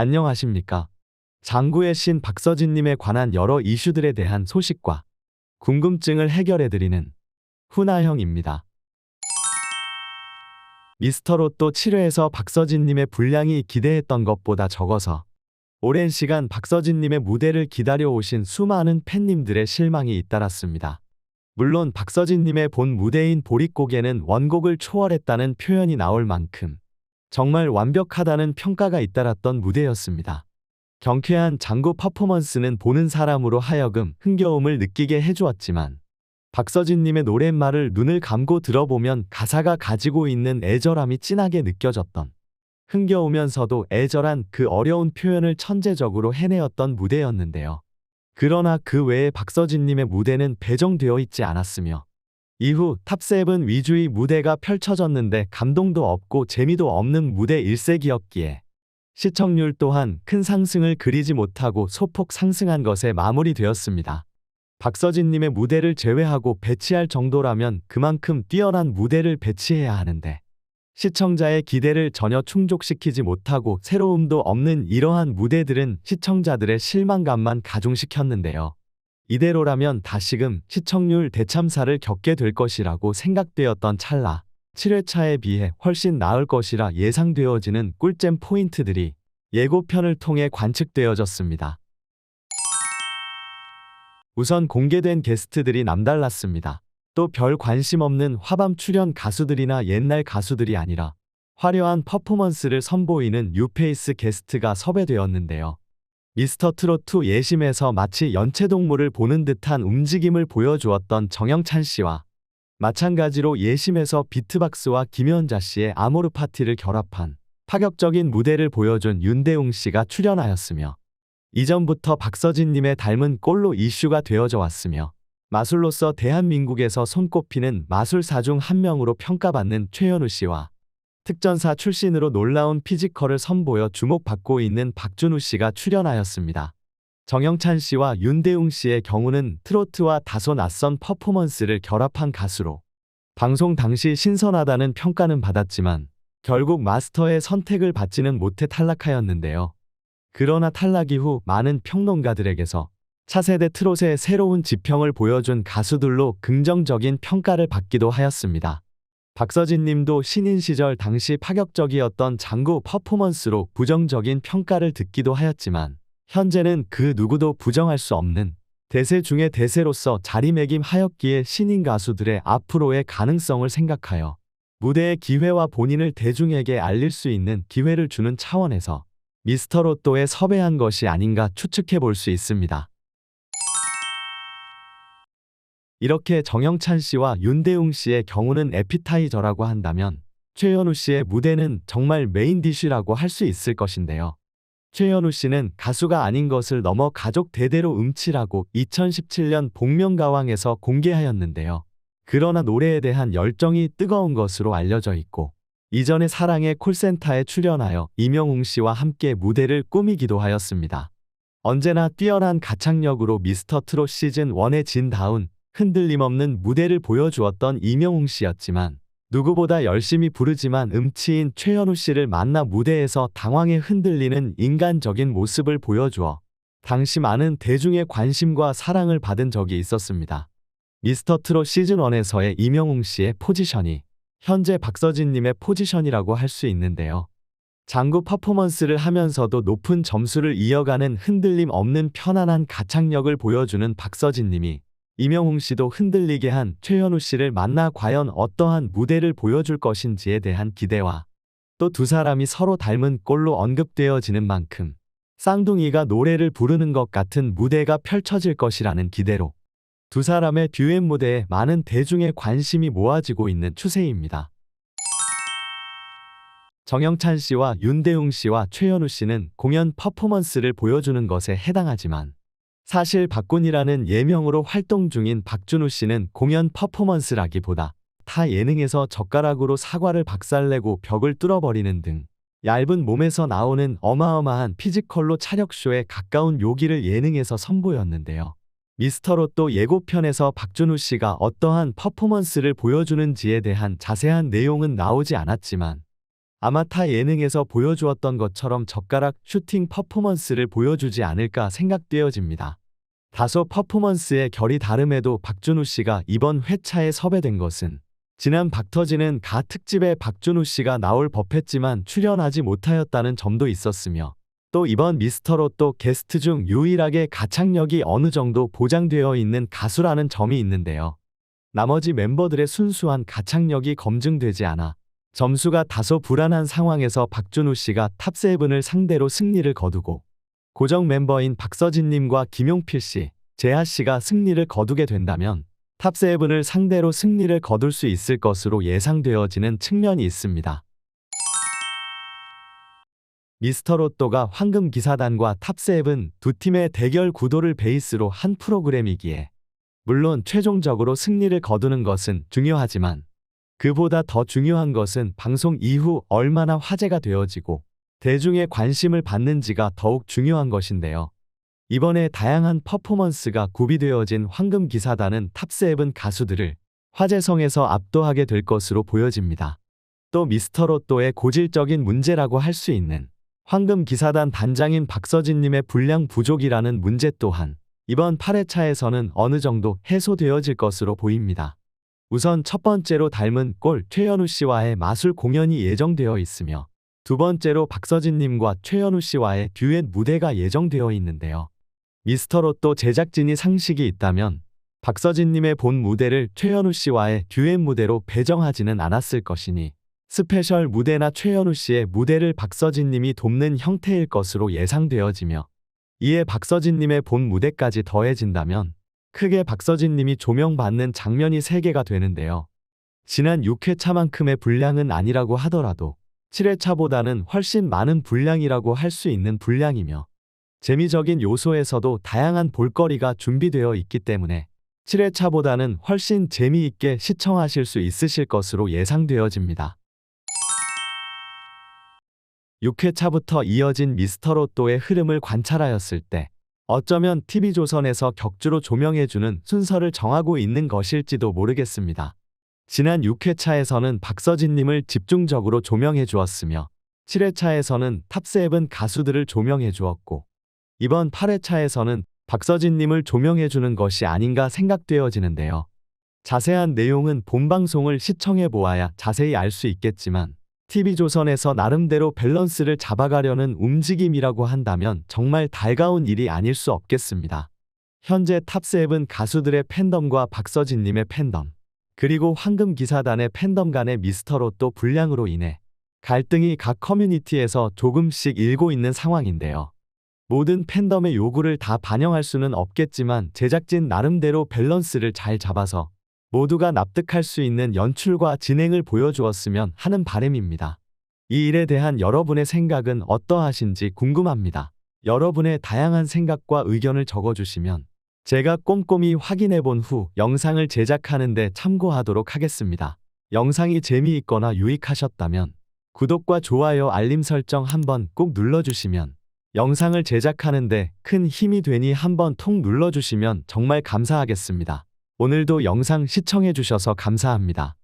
안녕하십니까. 장구의 신 박서진님에 관한 여러 이슈들에 대한 소식과 궁금증을 해결해드리는 훈아형입니다. 미스터로또 7회에서 박서진님의 분량이 기대했던 것보다 적어서 오랜 시간 박서진님의 무대를 기다려오신 수많은 팬님들의 실망이 잇따랐습니다. 물론 박서진님의 본 무대인 보릿고개는 원곡을 초월했다는 표현이 나올 만큼 정말 완벽하다는 평가가 잇따랐던 무대였습니다. 경쾌한 장구 퍼포먼스는 보는 사람으로 하여금 흥겨움을 느끼게 해주었지만 박서진님의 노랫말을 눈을 감고 들어보면 가사가 가지고 있는 애절함이 진하게 느껴졌던 흥겨우면서도 애절한 그 어려운 표현을 천재적으로 해내었던 무대였는데요. 그러나 그 외에 박서진님의 무대는 배정되어 있지 않았으며 이후 탑7 위주의 무대가 펼쳐졌는데 감동도 없고 재미도 없는 무대 일색이었기에 시청률 또한 큰 상승을 그리지 못하고 소폭 상승한 것에 마무리되었습니다. 박서진님의 무대를 제외하고 배치할 정도라면 그만큼 뛰어난 무대를 배치해야 하는데 시청자의 기대를 전혀 충족시키지 못하고 새로움도 없는 이러한 무대들은 시청자들의 실망감만 가중시켰는데요. 이대로라면 다시금 시청률 대참사를 겪게 될 것이라고 생각되었던 찰나 7회차에 비해 훨씬 나을 것이라 예상되어지는 꿀잼 포인트들이 예고편을 통해 관측되어졌습니다. 우선 공개된 게스트들이 남달랐습니다. 또 별 관심 없는 화밤 출연 가수들이나 옛날 가수들이 아니라 화려한 퍼포먼스를 선보이는 뉴페이스 게스트가 섭외되었는데요. 미스터 트롯2 예심에서 마치 연체동물을 보는 듯한 움직임을 보여주었던 정영찬 씨와 마찬가지로 예심에서 비트박스와 김연자 씨의 아모르 파티를 결합한 파격적인 무대를 보여준 윤대웅 씨가 출연하였으며 이전부터 박서진님의 닮은 꼴로 이슈가 되어져 왔으며 마술로서 대한민국에서 손꼽히는 마술사 중 한 명으로 평가받는 최현우 씨와 특전사 출신으로 놀라운 피지컬을 선보여 주목받고 있는 박준우 씨가 출연하였습니다. 정영찬 씨와 윤대웅 씨의 경우는 트로트와 다소 낯선 퍼포먼스를 결합한 가수로 방송 당시 신선하다는 평가는 받았지만 결국 마스터의 선택을 받지는 못해 탈락하였는데요. 그러나 탈락 이후 많은 평론가들에게서 차세대 트롯의 새로운 지평을 보여준 가수들로 긍정적인 평가를 받기도 하였습니다. 박서진 님도 신인 시절 당시 파격적이었던 장구 퍼포먼스로 부정적인 평가를 듣기도 하였지만 현재는 그 누구도 부정할 수 없는 대세 중의 대세로서 자리매김하였기에 신인 가수들의 앞으로의 가능성을 생각하여 무대의 기회와 본인을 대중에게 알릴 수 있는 기회를 주는 차원에서 미스터 로또에 섭외한 것이 아닌가 추측해 볼 수 있습니다. 이렇게 정영찬 씨와 윤대웅 씨의 경우는 에피타이저라고 한다면 최현우 씨의 무대는 정말 메인 디쉬라고 할 수 있을 것인데요. 최현우 씨는 가수가 아닌 것을 넘어 가족 대대로 음치라고 2017년 복면가왕에서 공개하였는데요. 그러나 노래에 대한 열정이 뜨거운 것으로 알려져 있고 이전에 사랑의 콜센터에 출연하여 이명웅 씨와 함께 무대를 꾸미기도 하였습니다. 언제나 뛰어난 가창력으로 미스터 트롯 시즌 1에 진다운 흔들림 없는 무대를 보여주었던 이명웅 씨였지만 누구보다 열심히 부르지만 음치인 최현우 씨를 만나 무대에서 당황해 흔들리는 인간적인 모습을 보여주어 당시 많은 대중의 관심과 사랑을 받은 적이 있었습니다. 미스터 트롯 시즌1에서의 이명웅 씨의 포지션이 현재 박서진님의 포지션이라고 할 수 있는데요. 장구 퍼포먼스를 하면서도 높은 점수를 이어가는 흔들림 없는 편안한 가창력을 보여주는 박서진님이 이명웅 씨도 흔들리게 한 최현우 씨를 만나 과연 어떠한 무대를 보여줄 것인지에 대한 기대와 또 두 사람이 서로 닮은 꼴로 언급되어지는 만큼 쌍둥이가 노래를 부르는 것 같은 무대가 펼쳐질 것이라는 기대로 두 사람의 듀엣 무대에 많은 대중의 관심이 모아지고 있는 추세입니다. 정영찬 씨와 윤대웅 씨와 최현우 씨는 공연 퍼포먼스를 보여주는 것에 해당하지만 사실 박군이라는 예명으로 활동 중인 박준우 씨는 공연 퍼포먼스라기보다 타 예능에서 젓가락으로 사과를 박살내고 벽을 뚫어버리는 등 얇은 몸에서 나오는 어마어마한 피지컬로 차력쇼에 가까운 묘기를 예능에서 선보였는데요. 미스터로또 예고편에서 박준우 씨가 어떠한 퍼포먼스를 보여주는지에 대한 자세한 내용은 나오지 않았지만 아마 타 예능에서 보여주었던 것처럼 젓가락 슈팅 퍼포먼스를 보여주지 않을까 생각되어집니다. 다소 퍼포먼스의 결이 다름에도 박준우 씨가 이번 회차에 섭외된 것은 지난 박터지는 가 특집에 박준우 씨가 나올 법했지만 출연하지 못하였다는 점도 있었으며 또 이번 미스터롯도 게스트 중 유일하게 가창력이 어느 정도 보장되어 있는 가수라는 점이 있는데요. 나머지 멤버들의 순수한 가창력이 검증되지 않아 점수가 다소 불안한 상황에서 박준우 씨가 탑세븐을 상대로 승리를 거두고 고정 멤버인 박서진님과 김용필 씨, 재하 씨가 승리를 거두게 된다면 탑세븐을 상대로 승리를 거둘 수 있을 것으로 예상되어지는 측면이 있습니다. 미스터로또가 황금기사단과 탑세븐 두 팀의 대결 구도를 베이스로 한 프로그램이기에 물론 최종적으로 승리를 거두는 것은 중요하지만 그보다 더 중요한 것은 방송 이후 얼마나 화제가 되어지고 대중의 관심을 받는지가 더욱 중요한 것인데요. 이번에 다양한 퍼포먼스가 구비되어진 황금 기사단은 탑세븐 가수들을 화제성에서 압도하게 될 것으로 보여집니다. 또 미스터 로또의 고질적인 문제라고 할 수 있는 황금 기사단 단장인 박서진님의 분량 부족이라는 문제 또한 이번 8회차에서는 어느 정도 해소되어질 것으로 보입니다. 우선 첫 번째로 닮은 꼴 최현우 씨와의 마술 공연이 예정되어 있으며 두 번째로 박서진님과 최현우 씨와의 듀엣 무대가 예정되어 있는데요. 미스터 로또 제작진이 상식이 있다면 박서진님의 본 무대를 최현우 씨와의 듀엣 무대로 배정하지는 않았을 것이니 스페셜 무대나 최현우 씨의 무대를 박서진님이 돕는 형태일 것으로 예상되어지며 이에 박서진님의 본 무대까지 더해진다면 크게 박서진님이 조명받는 장면이 3개가 되는데요. 지난 6회차만큼의 분량은 아니라고 하더라도 7회차보다는 훨씬 많은 분량이라고 할 수 있는 분량이며 재미적인 요소에서도 다양한 볼거리가 준비되어 있기 때문에 7회차보다는 훨씬 재미있게 시청하실 수 있으실 것으로 예상되어집니다. 6회차부터 이어진 미스터로또의 흐름을 관찰하였을 때 어쩌면 TV조선에서 격주로 조명해주는 순서를 정하고 있는 것일지도 모르겠습니다. 지난 6회차에서는 박서진님을 집중적으로 조명해 주었으며 7회차에서는 탑세븐 가수들을 조명해 주었고 이번 8회차에서는 박서진님을 조명해 주는 것이 아닌가 생각되어지는데요. 자세한 내용은 본방송을 시청해 보아야 자세히 알 수 있겠지만 TV조선에서 나름대로 밸런스를 잡아가려는 움직임이라고 한다면 정말 달가운 일이 아닐 수 없겠습니다. 현재 탑세븐 가수들의 팬덤과 박서진님의 팬덤, 그리고 황금 기사단의 팬덤 간의 미스터 로또 분량으로 인해 갈등이 각 커뮤니티에서 조금씩 일고 있는 상황인데요. 모든 팬덤의 요구를 다 반영할 수는 없겠지만 제작진 나름대로 밸런스를 잘 잡아서 모두가 납득할 수 있는 연출과 진행을 보여주었으면 하는 바람입니다. 이 일에 대한 여러분의 생각은 어떠하신지 궁금합니다. 여러분의 다양한 생각과 의견을 적어주시면 제가 꼼꼼히 확인해 본 후 영상을 제작하는데 참고하도록 하겠습니다. 영상이 재미있거나 유익하셨다면 구독과 좋아요 알림 설정 한번 꼭 눌러주시면 영상을 제작하는데 큰 힘이 되니 한번 통 눌러주시면 정말 감사하겠습니다. 오늘도 영상 시청해주셔서 감사합니다.